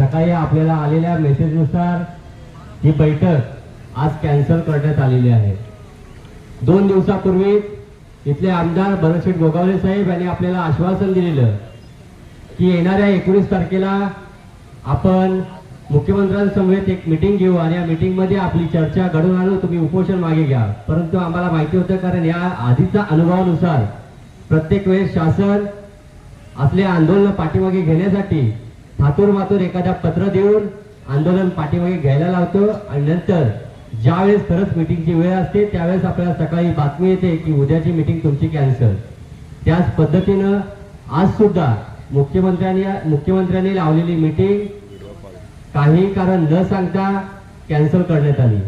सकाळी आपल्याला आलेल्या मेसेजनुसार ही बैठक आज कॅन्सल करण्यात आलेली आहे. दोन दिवसापूर्वी इथले आमदार भरतशेठ गोगावले साहेब यांनी आपल्याला आश्वासन दिलेलं की येणाऱ्या एकोणीस तारखेला आपण मुख्यमंत्र्यांसमवेत एक मिटिंग घेऊ आणि या मिटिंगमध्ये आपली चर्चा घडून आणू तुम्ही उपोषण मागे घ्या. परंतु आम्हाला माहिती होतं कारण या आधीच्या अनुभवानुसार प्रत्येक वेळेस शासन आपले आंदोलन पाठीमागे घेण्यासाठी थातूर मातूर एखादा पत्र देऊन आंदोलन पाठीमागे घ्यायला लावतो आणि नंतर ज्यावेळेस खरंच मिटिंगची वेळ असते त्यावेळेस आपल्याला सकाळी बातमी येते की उद्याची मिटिंग तुमची कॅन्सल. त्याच पद्धतीनं आज सुद्धा मुख्यमंत्र्यांनी मुख्यमंत्र्यांनी लावलेली मिटिंग काही कारण न सांगता कॅन्सल करण्यात आली.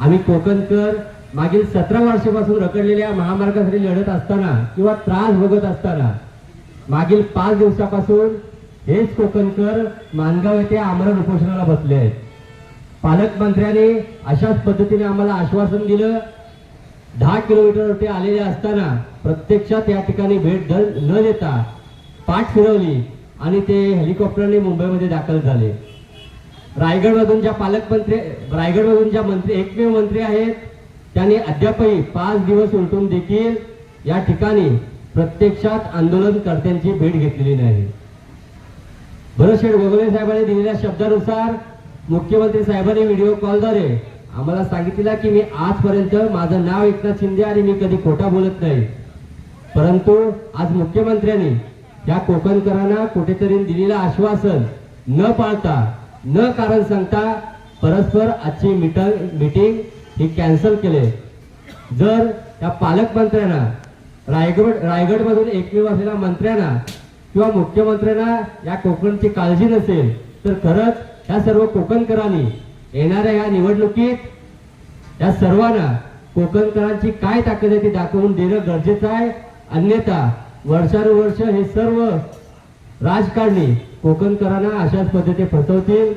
आम्ही कोकणकर मागील सतरा वर्षापासून रखडलेल्या महामार्गासाठी लढत असताना किंवा त्रास भोगत असताना मागील पाच दिवसापासून हेच कोकणकर मानगाव येथे आमरण उपोषणाला बसले आहेत. पालकमंत्र्यांनी अशाच पद्धतीने आम्हाला आश्वासन दिलं. दहा किलोमीटरवरती आलेले असताना प्रत्यक्षात या ठिकाणी भेट न देता पाठ फिरवली आणि ते हेलिकॉप्टरने मुंबईमध्ये दाखल झाले. रायगडमधून ज्या पालकमंत्री रायगडमधून ज्या मंत्री एकमेव मंत्री आहेत त्यांनी अद्यापही पाच दिवस उलटून देखील या ठिकाणी प्रत्यक्षात आंदोलनकर्त्यांची भेट घेतलेली नाही. भरतशेठ गोगले साहेबांनी दिलेल्या शब्दानुसार मुख्यमंत्री साहेबांनी व्हिडिओ कॉलद्वारे आम्हाला सांगितलं की मी आजपर्यंत माझं नाव एकनाथ शिंदे आणि मी कधी खोटा बोलत नाही. परंतु आज मुख्यमंत्र्यांनी या कोकणकरांना कुठेतरी दिलेलं आश्वासन न पाळता न कारण सांगता परस्पर आजची मीटिंग मीटिंग ही कॅन्सल केले. जर त्या पालकमंत्र्यांना रायगड रायगडमधून एकमेव असलेल्या मंत्र्यांना किंवा मुख्यमंत्र्यांना या कोकणची काळजी नसेल तर खरंच या सर्व कोकणकरांनी येणाऱ्या या निवडणुकीत या सर्वांना कोकणकरांची काय ताकद आहे ती दाखवून देणं गरजेचं आहे. अन्यथा वर्षानुवर्ष हे सर्व राजकारणी कोकणकरांना अशाच पद्धती फसवतील.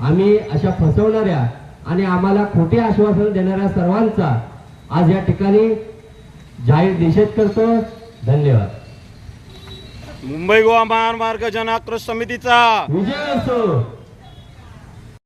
आम्ही अशा फसवणाऱ्या आणि आम्हाला खोटे आश्वासन देणाऱ्या सर्वांचा आज या ठिकाणी जाहीर निषेध करतो. धन्यवाद. मुंबई गोवा महामार्ग जन आक्रोश समितीचा